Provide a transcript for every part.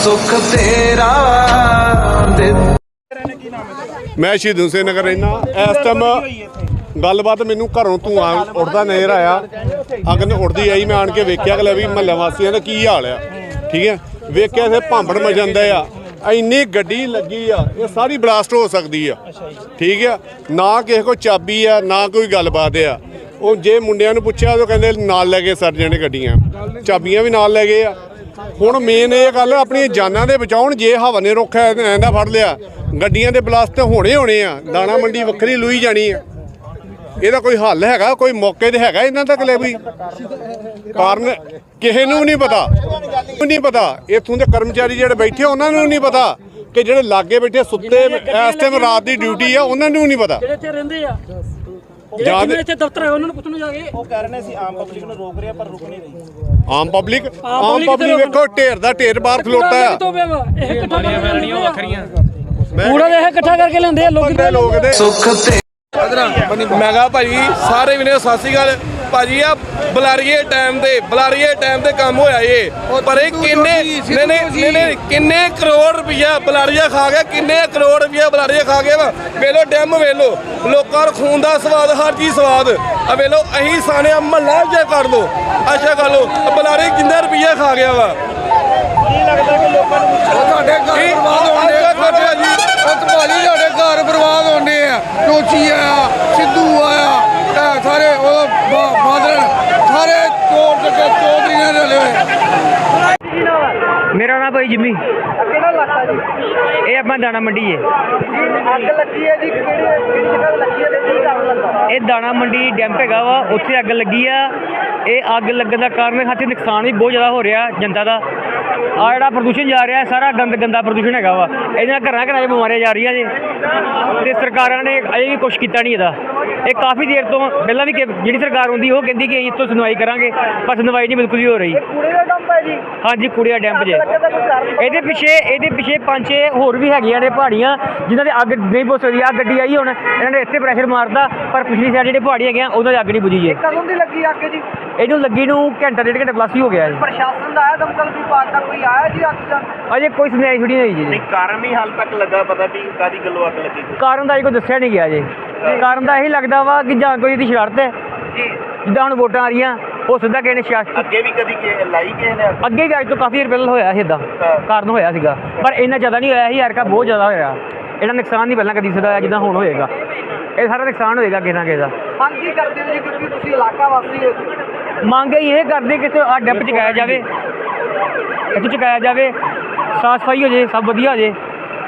ਸੁਖ ਤੇਰਾ ਦੇ ਮੈਂ ਸ਼ਹੀਦ ਹੁਸੈਨ ਨਗਰ ਰਹਿਣਾ ਇਸ ਟਾਈਮ ਗੱਲਬਾਤ ਮੈਨੂੰ ਘਰੋਂ ਤੂੰ ਆ ਉੱਡਦਾ ਨਜ਼ਰ ਆਇਆ। ਅੱਗ ਨੇ ਉੱਡਦੀ ਆਈ ਮੈਂ ਆਣ ਕੇ ਵੇਖਿਆ ਕਿ ਲੈ ਵੀ ਮਹੱਲੇ ਵਾਸੀਆਂ ਦਾ ਕੀ ਹਾਲ ਆ। ਠੀਕ ਹੈ? ਵੇਖਿਆ ਇਥੇ ਭਾਂਬੜ ਮਚਾਂਦਾ ਆ। ਇੰਨੀ ਗੱਡੀ ਲੱਗੀ ਆ ਇਹ ਸਾਰੀ ਬਲਾਸਟ ਹੋ ਸਕਦੀ ਆ। ਠੀਕ ਆ? ਨਾ ਕਿਸੇ ਕੋਲ ਚਾਬੀ ਆ ਨਾ ਕੋਈ ਗੱਲਬਾਤ ਆ। ਉਹ ਜੇ ਮੁੰਡਿਆਂ ਨੂੰ ਪੁੱਛਿਆ ਤਾਂ ਕਹਿੰਦੇ ਨਾਲ ਲੈ ਗਏ ਸਰ ਜਣੇ ਗੱਡੀਆਂ। ਚਾਬੀਆਂ ਵੀ ਨਾਲ ਲੈ ਗਏ ਆ। ਹੁਣ ਮੇਨ ਇਹ ਗੱਲ ਆਪਣੀਆਂ ਜਾਨਾਂ ਦੇ ਬਚਾਉਣ ਜੇ ਹਵਾ ਨੇ ਰੋਕਿਆ ਐਂਦਾ ਫੜ ਲਿਆ। ਗੱਡੀਆਂ ਦੇ ਬਲਾਸਟ ਹੋਣੇ ਹੋਣੇ ਆ। ਦਾਣਾ ਮੰਡੀ ਵੱਖਰੀ ਲੂਈ ਜਾਣੀ ਆ। ਇਹਦਾ ਕੋਈ ਹੱਲ ਹੈਗਾ ਕੋਈ ਮੌਕੇ ਤੇ ਹੈਗਾ ਇਹਨਾਂ ਤੱਕ ਲੈ ਵੀ? ਕਾਰਨ ਕਿਸੇ ਨੂੰ ਨਹੀਂ ਪਤਾ। ਨੂੰ ਨਹੀਂ ਪਤਾ। ਇੱਥੋਂ ਦੇ ਕਰਮਚਾਰੀ ਜਿਹੜੇ ਬੈਠੇ ਉਹਨਾਂ ਨੂੰ ਨਹੀਂ ਪਤਾ ਕਿ ਜਿਹੜੇ ਲਾਗੇ ਬੈਠੇ ਸੁੱਤੇ ਇਸ ਟਾਈਮ ਰਾਤ ਦੀ ਡਿਊਟੀ ਆ ਉਹਨਾਂ ਨੂੰ ਨਹੀਂ ਪਤਾ। ਜਿਹੜੇ ਇੱਥੇ ਰਹਿੰਦੇ ਆ। ਜਿਹੜੇ ਇੱਥੇ ਦਫ਼ਤਰ ਹੈ ਉਹਨਾਂ ਨੂੰ ਪੁੱਛਣ ਜਾ ਕੇ। ਉਹ ਕਹਿ ਰਹੇ ਨੇ ਅਸੀਂ ਆਮ ਪਬਲਿਕ ਨੂੰ ਰੋਕ ਰਹੇ ਆ ਪਰ ਰੁਕ ਨਹੀਂ ਰਹੀ। ਆਮ ਪਬਲਿਕ ਆਮ ਪਬਲਿਕ ਵੇਖੋ ਢੇਰ ਦਾ ਢੇਰ ਬਾਹਰ ਖਲੋਤਾ ਵਾ। ਇਹ ਇਕੱਠਾ ਕਰਕੇ ਲੈਂਦੇ ਆ। ਕੂੜਾ ਦੇ ਇਹ ਇਕੱਠਾ ਕਰਕੇ ਲੈਂਦੇ ਆ ਲੋਕੀ ਬੰਦੇ ਲੋਕ ਦੇ ਸੁਖ ਤੇ ਮੈਂ ਕਹਾ ਭਾਜੀ ਸਾਰੇ ਵੀਰੇ ਸਤਿ ਸ਼੍ਰੀ ਅਕਾਲ। ਭਾਜੀ ਆ ਬਲਾਰੀਏ ਟਾਈਮ ਤੇ ਬਲਾਰੀਏ ਟਾਈਮ ਤੇ ਕੰਮ ਹੋਇਆ ਏ ਪਰ ਇਹ ਕਿੰਨੇ ਨਹੀਂ ਨਹੀਂ ਨਹੀਂ ਨਹੀਂ ਕਿੰਨੇ ਕਰੋੜ ਰੁਪਇਆ ਬਲਾਰੀਆ ਖਾ ਗਿਆ ਕਿੰਨੇ ਕਰੋੜ ਰੁਪਇਆ ਬਲਾਰੀਆ ਖਾ ਗਿਆ ਵਾ। ਵੇਲੋ ਡੈਮ ਵੇਲੋ। ਲੋਕਾਂ ਨੂੰ ਖੂਨ ਦਾ ਸਵਾਦ ਹਰ ਚੀਜ਼ ਸਵਾਦ। ਆ ਵੇਲੋ ਅਹੀਂ ਸਾਨੇ ਮਹੱਲਾ ਜੇ ਕਰ ਲੋ ਅੱਛਾ ਕਰ ਲੋ ਬਲਾਰੀ ਕਿੰਨੇ ਰੁਪਇਆ ਖਾ ਗਿਆ ਵਾ ਕੀ ਲੱਗਦਾ ਕਿ ਲੋਕਾਂ ਨੂੰ ਤੁਹਾਡੇ ਘਰ ਬਰਬਾਦ ਹੋਣੇ ਆ ਭਾਜੀ ਭਾਜੀ ਸਾਡੇ ਘਰ ਬਰਬਾਦ ਹੋਣੇ ਆ ਟੋਚੀ ਆਇਆ ਸਿੱਧੂ ਆਇਆ ਇਹ ਸਾਰੇ ਉਹ ਬਾ- ਬਾਦਲ ਸਾਰੇ ਚੋਰ ਚੱਕੇ ਚੌਧਰੀਆਂ ਦੇ ਹੋਏ ਮੇਰਾ ਨਾਮ ਭਾਈ ਜਿੰਮੀ। ਕਿਹੜਾ ਇਲਾਕਾ ਜੀ? ਇਹ ਆਪਣਾ ਦਾਣਾ ਮੰਡੀ ਹੈ ਅੱਗ ਲੱਗੀ ਹੈ ਜੀ ਕਿਹੜੀ ਕਿਹੜੀ ਜਗ੍ਹਾ ਤੇ ਲੱਗੀ ਹੈ ਤੇ ਕੀ ਕਾਰਨ ਲੱਗਾ? ਇਹ ਦਾਣਾ ਮੰਡੀ ਡੈਂਪ ਹੈਗਾ ਵਾ ਉੱਥੇ ਅੱਗ ਲੱਗੀ ਆ। ਇਹ ਅੱਗ ਲੱਗਣ ਦਾ ਕਾਰਨ ਖਾਤੇ ਨੁਕਸਾਨ ਵੀ ਬਹੁਤ ਜ਼ਿਆਦਾ ਹੋ ਰਿਹਾ ਜਨਤਾ ਦਾ। ਆ ਜਿਹੜਾ ਪ੍ਰਦੂਸ਼ਣ ਜਾ ਰਿਹਾ ਸਾਰਾ ਗੰਦ ਗੰਦਾ ਪ੍ਰਦੂਸ਼ਣ ਹੈਗਾ ਵਾ। ਇਹਦੇ ਨਾਲ ਘਰਾਂ ਘਰਾਂ 'ਚ ਬਿਮਾਰੀਆਂ ਜਾ ਰਹੀਆਂ ਜੀ। ਤੇ ਸਰਕਾਰਾਂ ਨੇ ਅਜੇ ਵੀ ਕੁਝ ਕੀਤਾ ਨਹੀਂ ਇਹਦਾ। ਇਹ ਕਾਫੀ ਦੇਰ ਤੋਂ ਪਹਿਲਾਂ ਵੀ ਜਿਹੜੀ ਸਰਕਾਰ ਹੁੰਦੀ ਉਹ ਕਹਿੰਦੀ ਕਿ ਅਸੀਂ ਤੋਂ ਸੁਣਵਾਈ ਕਰਾਂਗੇ ਪਰ ਸੁਣਵਾਈ ਨਹੀਂ ਬਿਲਕੁਲ ਵੀ ਹੋ ਰਹੀ। ਕੂੜੇ ਦਾ ਡੰਪ ਹੈ ਜੀ। ਹਾਂਜੀ ਡੈਂਪ ਜੇ। ਇਹਦੇ ਪਿੱਛੇ ਇਹਦੇ ਪਿੱਛੇ ਪੰਜ ਛੇ ਹੋਰ ਵੀ ਹੈਗੀਆਂ ਨੇ ਪਹਾੜੀਆਂ ਜਿਨ੍ਹਾਂ ਦੇ ਅੱਗ ਨਹੀਂ ਬੁਝ ਸਕਦੀ ਆ ਗੱਡੀ ਆਈ ਹੁਣ ਇਹਨਾਂ ਨੇ ਇੱਥੇ ਪ੍ਰੈਸ਼ਰ ਮਾਰਦਾ ਪਰ ਪਿਛਲੀ ਸਾਈਡ ਜਿਹੜੇ ਪਹਾੜੀ ਹੈਗੇ ਆ ਉਹਨਾਂ ਦੀ ਅੱਗ ਨਹੀਂ ਬੁਝੀ ਜੇ। ਕਦੋਂ ਦੀ ਲੱਗੀ ਅੱਗ ਜੀ? ਇਹਨੂੰ ਲੱਗੀ ਨੂੰ ਘੰਟਾ ਡੇਢ ਘੰਟਾ ਪਲੱਸ ਹੀ ਹੋ ਗਿਆ ਹੈ ਪ੍ਰਸ਼ਾਸਨ ਦਾ ਆਇਆ ਦਮਕਲ ਵਿਭਾਗ ਦਾ? ਕੋਈ ਆਇਆ ਜੀ ਅੱਗ ਦਾ ਅਜੇ ਕੋਈ ਸੁਣਾਈ ਥੋੜੀ ਨਹੀਂ ਜੀ। ਕਾਰਨ ਨਹੀਂ ਹਾਲ ਤੱਕ ਲੱਗਾ ਪਤਾ ਵੀ ਕਾਦੀ ਗੱਲੋਂ ਅੱਗ ਲੱਗੀ। ਕਾਰਨ ਦਾ ਅਜੇ ਕੋਈ ਦੱਸਿਆ ਨਹੀਂ ਗਿਆ ਜੇ। ਕਾਰਨ ਦਾ ਇਹੀ ਲੱਗਦਾ ਵਾ ਕਿ ਜਾਂ ਕੋਈ ਇਹਦੀ ਸ਼ਰਾਰਤ ਹੈ। ਜੀ। ਜਿੱਦਾਂ ਹੁਣ ਵੋਟਾਂ ਆ ਰਹੀਆਂ ਉਹ ਸਿੱਧਾ ਕਿਸੇ ਨੇ ਅੱਗੇ ਵੀ ਕਦੀ ਕਿ- ਲਾਈ ਕਿਸੇ ਨੇ? ਅੱਗ? ਅੱਗੇ ਵੀ ਅੱਜ ਤੋਂ ਕਾਫੀ ਦੇਰ ਪਹਿਲਾਂ ਹੋਇਆ ਸੀ ਇਦਾਂ ਕਾਰਨ ਹੋਇਆ ਸੀਗਾ। ਪਰ ਇੰਨਾ ਜ਼ਿਆਦਾ ਨਹੀਂ ਹੋਇਆ ਸੀ ਯਾਰ ਕਾ ਬਹੁਤ ਜ਼ਿਆਦਾ ਹੋਇਆ। ਇਹਦਾ ਨੁਕਸਾਨ ਨਹੀਂ ਪਹਿਲਾਂ ਕਦੀ ਸਿੱਧਾ ਹੋਇਆ ਜਿੱਦਾਂ ਹੁਣ ਹੋਏਗਾ। ਇਹ ਸਾਰਾ ਨੁਕਸਾਨ ਹੋਏਗਾ ਕਿਸੇ ਨਾ ਕਿਸੇ ਦਾ। ਮੰਗ ਕੀ ਕਰਦੇ ਹੋ ਜੀ ਕਿਉਂਕਿ ਤੁਸੀਂ ਇਲਾਕਾ ਵਾਸੀ ਹੋ? ਮੰਗ ਇਹ ਕਰਦੇ ਕਿ ਆ ਡੱਪ ਚਕਾਇਆ ਜਾਵੇ। ਇੱਥੇ ਚਕਾਇਆ ਜਾਵੇ ਸਾਫ਼ ਸਫ਼ਾਈ ਹੋ ਜੇ ਸਭ ਵਧੀਆ ਹੋ ਜੇ।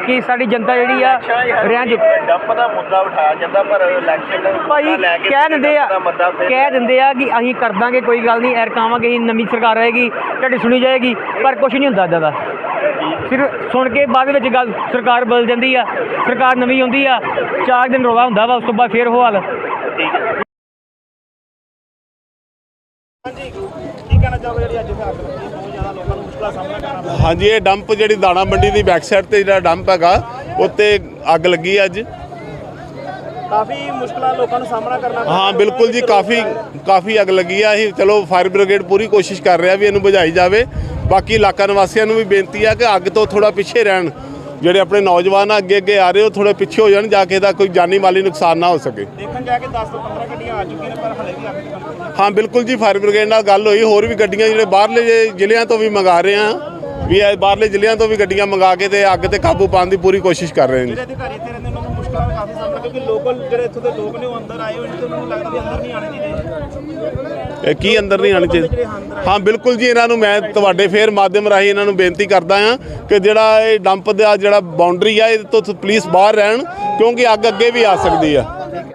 ਕਿ ਸਾਡੀ ਜਨਤਾ ਜਿਹੜੀ ਆ ਰਿਆਂ ਚ ਡੰਪ ਦਾ ਮੁੱਦਾ ਉਠਾਇਆ ਜਾਂਦਾ ਪਰ ਇਲੈਕਸ਼ਨ ਭਾਈ ਕਹਿ ਦਿੰਦੇ ਆ ਕਹਿ ਦਿੰਦੇ ਆ ਕਿ ਅਸੀਂ ਕਰ ਦਾਂਗੇ ਕੋਈ ਗੱਲ ਨਹੀਂ ਐਰ ਕਾਵਾਂਗੇ ਅਸੀਂ ਨਵੀਂ ਸਰਕਾਰ ਆਏਗੀ ਤੁਹਾਡੀ ਸੁਣੀ ਜਾਏਗੀ ਪਰ ਕੁਝ ਨਹੀਂ ਹੁੰਦਾ ਇਦਾਂ ਦਾ। ਸਿਰਫ ਸੁਣ ਕੇ ਬਾਅਦ ਵਿੱਚ ਗੱਲ ਸਰਕਾਰ ਬਦਲ ਜਾਂਦੀ ਆ ਸਰਕਾਰ ਨਵੀਂ ਆਉਂਦੀ ਆ ਚਾਰ ਦਿਨ ਰੌਲਾ ਹੁੰਦਾ ਵਾ ਉਸ ਤੋਂ ਬਾਅਦ ਫੇਰ ਉਹ ਹਾਲ। ਕੀ ਕਹਿਣਾ ਚਾਹੋਗੇ ਜਿਹੜੀ ਅੱਜ ਹਾਂਜੀ ਇਹ ਡੰਪ ਜਿਹੜੀ ਦਾਣਾ ਮੰਡੀ ਦੀ ਬੈਕ ਸਾਈਡ ਤੇ ਜਿਹੜਾ ਡੰਪ ਹੈਗਾ ਉੱਤੇ ਅੱਗ ਲੱਗੀ ਅੱਜ। ਕਾਫੀ ਮੁਸ਼ਕਲਾਂ ਲੋਕਾਂ ਨੂੰ ਸਾਹਮਣਾ ਕਰਨਾ ਪਿਆ ਹਾਂ ਬਿਲਕੁਲ ਜੀ ਕਾਫੀ ਕਾਫੀ ਅੱਗ ਲੱਗੀ ਆ। ਅਸੀਂ ਚਲੋ ਫਾਇਰ ਬ੍ਰਿਗੇਡ ਪੂਰੀ ਕੋਸ਼ਿਸ਼ ਕਰ ਰਿਹਾ ਵੀ ਇਹਨੂੰ ਬੁਝਾਈ ਜਾਵੇ। ਬਾਕੀ ਇਲਾਕਾ ਨਿਵਾਸੀਆਂ ਨੂੰ ਵੀ ਬੇਨਤੀ ਆ ਕਿ ਅੱਗ ਤੋਂ ਥੋੜਾ ਪਿੱਛੇ ਰਹਿਣ। ਜਿਹੜੇ ਆਪਣੇ ਨੌਜਵਾਨ ਆ ਅੱਗੇ ਅੱਗੇ ਆ ਰਹੇ ਹੋ ਥੋੜੇ ਪਿੱਛੇ ਹੋ ਜਾਣ ਜਾ ਕੇ ਇਹਦਾ ਕੋਈ ਜਾਨੀ ਮਾਲੀ ਨੁਕਸਾਨ ਨਾ ਹੋ ਸਕੇ। ਦੇਖਣ ਜਾ ਕੇ 10 ਤੋਂ 15 ਗੱਡੀਆਂ ਆ ਚੁੱਕੀਆਂ ਨੇ ਪਰ ਹਲੇ ਵੀ ਅੱਗ ਦੀ ਹਾਂ ਬਿਲਕੁਲ ਜੀ ਫਾਇਰ ਬ੍ਰਿਗੇਡ ਨਾਲ ਗੱਲ ਹੋਈ ਹੋਰ ਵੀ ਗੱਡੀਆਂ ਜਿਹੜੇ ਬਾਹਰਲੇ ਜ਼ਿਲ੍ਹਿਆਂ ਤੋਂ ਵੀ ਮੰਗਾ ਰਹੇ ਆ ਵੀ ਇਹ ਬਾਹਰਲੇ ਜ਼ਿਲ੍ਹਿਆਂ ਤੋਂ ਵੀ ਗੱਡੀਆਂ ਮੰਗਾ ਕੇ ਤੇ ਅੱਗ ਤੇ ਕਾਬੂ ਪਾਉਣ ਦੀ ਪੂਰੀ ਕੋਸ਼ਿਸ਼ ਕਰ ਰਹੇ ਨੇ। ਜਿਹੜੇ ਅਧਿਕਾਰੀ ਇੱਥੇ ਰਹਿੰਦੇ ਉਹਨਾਂ ਨੂੰ ਮੁਸ਼ਕਲਾਂ ਦਾ ਕਾਫੀ ਸਾਹਮਣਾ ਕਿਉਂਕਿ ਲੋਕਲ ਜਿਹੜੇ ਇੱਥੋਂ ਦੇ ਲੋਕ ਨੇ ਉਹ ਅੰਦਰ ਆਏ ਹੋਏ ਨੇ ਤੇ ਉਹਨਾਂ ਨੂੰ ਲੱਗਦਾ ਵੀ ਅੰਦਰ ਨਹੀਂ ਆਣੇ ਚਾਹੀਦੇ। ਕੀ ਅੰਦਰ ਨਹੀਂ ਆਣੀ ਚਾਹੀਦੀ? ਹਾਂ ਬਿਲਕੁਲ ਜੀ ਇਹਨਾਂ ਨੂੰ ਮੈਂ ਤੁਹਾਡੇ ਫੇਰ ਮਾਧਿਅਮ ਰਾਹੀਂ ਇਹਨਾਂ ਨੂੰ ਬੇਨਤੀ ਕਰਦਾ ਆ ਕਿ ਜਿਹੜਾ ਇਹ ਡੰਪ ਦਾ ਜਿਹੜਾ ਬਾਉਂਡਰੀ ਆ ਇਹ ਤੋਂ ਪਲੀਜ਼ ਬਾਹਰ ਰਹਿਣ ਕਿਉਂਕਿ ਅੱਗ ਅੱਗੇ ਵੀ ਆ ਸਕਦੀ ਆ।